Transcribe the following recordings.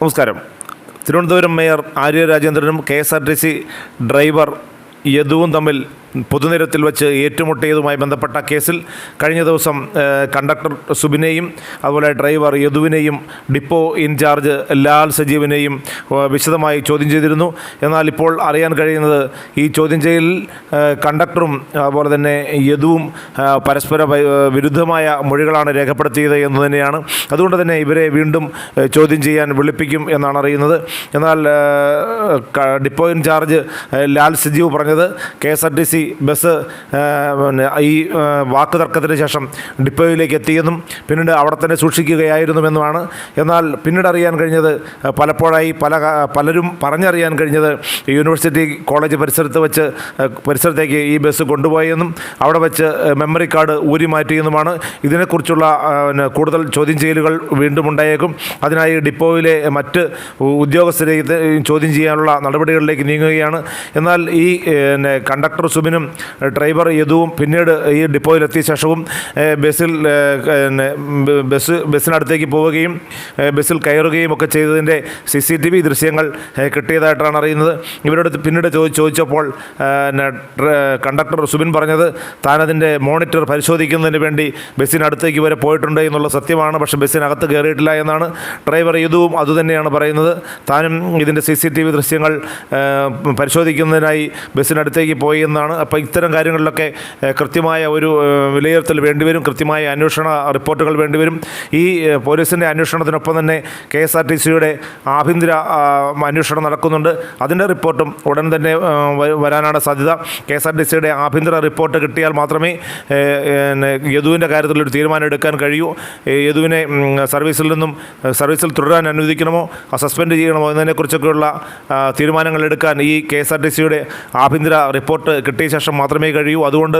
നമസ്കാരം. Thiruvananthapuram mayor Arya രാജേന്ദ്രനും K S R T C driver യദുവും തമ്മിൽ പൊതുനിരത്തിൽ വെച്ച് ഏറ്റുമുട്ടിയതുമായി ബന്ധപ്പെട്ട കേസിൽ കഴിഞ്ഞ ദിവസം കണ്ടക്ടർ സുബിനെയും അതുപോലെ ഡ്രൈവർ യദുവിനെയും ഡിപ്പോ ഇൻചാർജ് ലാൽ സജീവിനെയും വിശദമായി ചോദ്യം ചെയ്തിരുന്നു. എന്നാൽ ഇപ്പോൾ അറിയാൻ കഴിയുന്നത് ഈ ചോദ്യം ചെയ്യലിൽ കണ്ടക്ടറും അതുപോലെ തന്നെ യദുവും പരസ്പര വിരുദ്ധമായ മൊഴികളാണ് രേഖപ്പെടുത്തിയത് എന്ന് തന്നെയാണ്. അതുകൊണ്ട് തന്നെ ഇവരെ വീണ്ടും ചോദ്യം ചെയ്യാൻ വിളിപ്പിക്കും എന്നാണ് അറിയുന്നത്. എന്നാൽ ഡിപ്പോ ഇൻചാർജ് ലാൽ സജീവ് പറഞ്ഞത് K S R T C bus ഏഹ്, പിന്നെ ഈ വാക്ക് തർക്കത്തിന് ശേഷം ഡിപ്പോയിലേക്ക് എത്തിയെന്നും പിന്നീട് അവിടെ തന്നെ സൂക്ഷിക്കുകയായിരുന്നുവെന്നുമാണ്. എന്നാൽ പിന്നീട് അറിയാൻ കഴിഞ്ഞത് പലപ്പോഴായി പല പലരും പറഞ്ഞറിയാൻ കഴിഞ്ഞത് യൂണിവേഴ്സിറ്റി കോളേജ് പരിസരത്ത് വെച്ച് പരിസരത്തേക്ക് ഈ ബസ് കൊണ്ടുപോയെന്നും അവിടെ വെച്ച് മെമ്മറി കാർഡ് ഊരി മാറ്റിയെന്നുമാണ്. ഇതിനെക്കുറിച്ചുള്ള കൂടുതൽ ചോദ്യം ചെയ്യലുകൾ വീണ്ടും ഉണ്ടായേക്കും. അതിനായി ഡിപ്പോയിലെ മറ്റ് ഉദ്യോഗസ്ഥരെ ചോദ്യം ചെയ്യാനുള്ള നടപടികളിലേക്ക് നീങ്ങുകയാണ്. എന്നാൽ ഈ കണ്ടക്ടർ സുബിനും ഏഹ്, ഡ്രൈവർ യദുവും പിന്നീട് ഈ ഡിപ്പോയിലെത്തിയ ശേഷവും ബസ്സിൽ ബസ് ബസ്സിനടുത്തേക്ക് പോവുകയും ബസ്സിൽ കയറുകയും ഒക്കെ ചെയ്തതിന്റെ സി സി ടി വി ദൃശ്യങ്ങൾ കിട്ടിയതായിട്ടാണ് അറിയുന്നത്. ഇവരോട് പിന്നീട് ചോദി ചോദിച്ചപ്പോൾ കണ്ടക്ടർ സുബിൻ പറഞ്ഞത് താനതിന്റെ മോണിറ്റർ പരിശോധിക്കുന്നതിന് വേണ്ടി ബസ്സിനടുത്തേക്ക് വരെ പോയിട്ടുണ്ട് എന്നുള്ള സത്യമാണ്. പക്ഷേ ബസ്സിനകത്ത് കയറിയിട്ടില്ല എന്നാണ് ഡ്രൈവർ യദുവും അതുതന്നെയാണ് പറയുന്നത്. താനും ഇതിന്റെ സി സി ടി വി ദൃശ്യങ്ങൾ പരിശോധിക്കുന്നതിനായി ബസ്സിനടുത്തേക്ക് പോയി എന്നാണ് അപ്പോൾ ഇത്തരം കാര്യങ്ങളിലൊക്കെ കൃത്യമായ ഒരു വിലയിരുത്തൽ വേണ്ടിവരും കൃത്യമായ അന്വേഷണ റിപ്പോർട്ടുകൾ വേണ്ടിവരും. ഈ പോലീസിന്റെ അന്വേഷണത്തിനൊപ്പം തന്നെ കെ എസ് ആർ ടി സിയുടെ ആഭ്യന്തര അന്വേഷണം നടക്കുന്നുണ്ട്. അതിന്റെ റിപ്പോർട്ടും ഉടൻ തന്നെ വരാനാണ് സാധ്യത. കെ എസ് ആർ ടി സിയുടെ ആഭ്യന്തര റിപ്പോർട്ട് കിട്ടിയാൽ മാത്രമേ യദുവിന്റെ കാര്യത്തിലൊരു തീരുമാനം എടുക്കാൻ കഴിയൂ. യദുവിനെ സർവീസിൽ നിന്നും സർവീസിൽ തുടരാൻ അനുവദിക്കണമോ സസ്പെൻഡ് ചെയ്യണമോ എന്നതിനെക്കുറിച്ചൊക്കെയുള്ള തീരുമാനങ്ങൾ എടുക്കാൻ ഈ കെ എസ് ആർ ടി സിയുടെ ആഭ്യന്തര റിപ്പോർട്ട് കിട്ടിയ ശേഷം മാത്രമേ കഴിയൂ. അതുകൊണ്ട്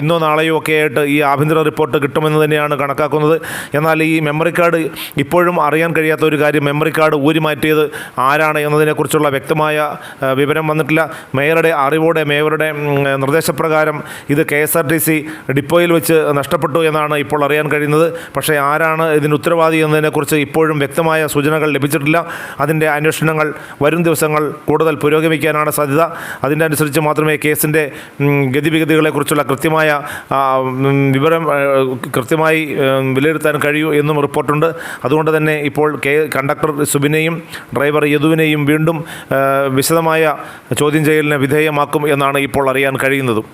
ഇന്നോ നാളെയോ ഒക്കെ ആയിട്ട് ഈ ആഭ്യന്തര റിപ്പോർട്ട് കിട്ടുമെന്ന് തന്നെയാണ് കണക്കാക്കുന്നത്. എന്നാൽ ഈ മെമ്മറി കാർഡ് ഇപ്പോഴും അറിയാൻ കഴിയാത്ത ഒരു കാര്യം മെമ്മറി കാർഡ് ഊരി മാറ്റിയത് ആരാണ് എന്നതിനെക്കുറിച്ചുള്ള വ്യക്തമായ വിവരം വന്നിട്ടില്ല. മേയറുടെ അറിവോടെ മേയറുടെ നിർദ്ദേശപ്രകാരം ഇത് K S R T C ഡിപ്പോയിൽ വെച്ച് നഷ്ടപ്പെട്ടു എന്നാണ് ഇപ്പോൾ അറിയാൻ കഴിയുന്നത്. പക്ഷേ ആരാണ് ഇതിന് ഉത്തരവാദി എന്നതിനെക്കുറിച്ച് ഇപ്പോഴും വ്യക്തമായ സൂചനകൾ ലഭിച്ചിട്ടില്ല. അതിന്റെ അന്വേഷണങ്ങൾ വരും ദിവസങ്ങൾ കൂടുതൽ പുരോഗമിക്കാനാണ് സാധ്യത. അതിന്റെ അനുസരിച്ച് മാത്രമേ കേസിന്റെ ഗതിവിഗതികളെക്കുറിച്ചുള്ള കൃത്യമായ വിവരം കൃത്യമായി വിലയിരുത്താൻ കഴിയൂ എന്നും റിപ്പോർട്ടുണ്ട്. അതുകൊണ്ട് തന്നെ ഇപ്പോൾ കെ കണ്ടക്ടർ സുബിനെയും ഡ്രൈവർ യദുവിനെയും വീണ്ടും വിശദമായ ചോദ്യം ചെയ്യലിന് വിധേയമാക്കും എന്നാണ് ഇപ്പോൾ അറിയാൻ കഴിയുന്നതും.